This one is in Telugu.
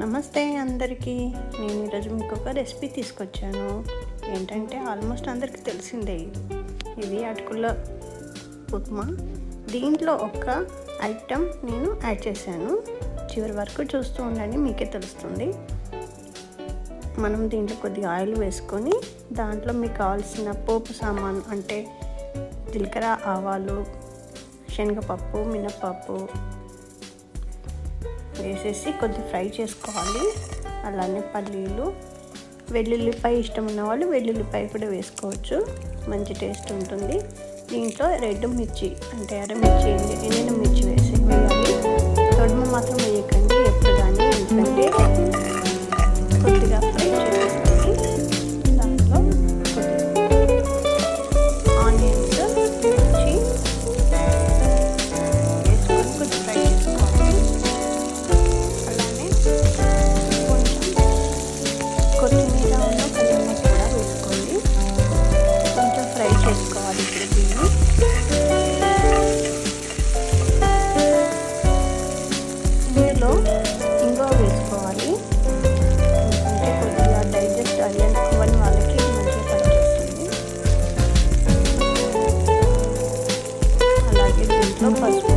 నమస్తే అందరికీ. నేను ఈరోజు మీకు ఒక రెసిపీ తీసుకొచ్చాను. ఏంటంటే ఆల్మోస్ట్ అందరికీ తెలిసిందే. ఇది అటుకుల ఉప్మా. దీంట్లో ఒక ఐటెం నేను యాడ్ చేశాను. చివరి వరకు చూస్తూ ఉండండి మీకే తెలుస్తుంది. మనం దీంట్లో కొద్దిగా ఆయిల్ వేసుకొని దాంట్లో మీకు కావాల్సిన పోపు సామాన్ అంటే జీలకర్ర ఆవాలు శనగపప్పు మినప్పప్పు వేసేసి కొద్ది ఫ్రై చేసుకోవాలి. అలానే పల్లీలు వెల్లుల్లిపాయ ఇష్టం ఉన్న వాళ్ళు వెల్లుల్లిపాయ కూడా వేసుకోవచ్చు. మంచి టేస్ట్ ఉంటుంది. దీంట్లో రెడ్ మిర్చి అంటే ఎర్ర మిర్చి ఎండిన మిర్చి Não pode.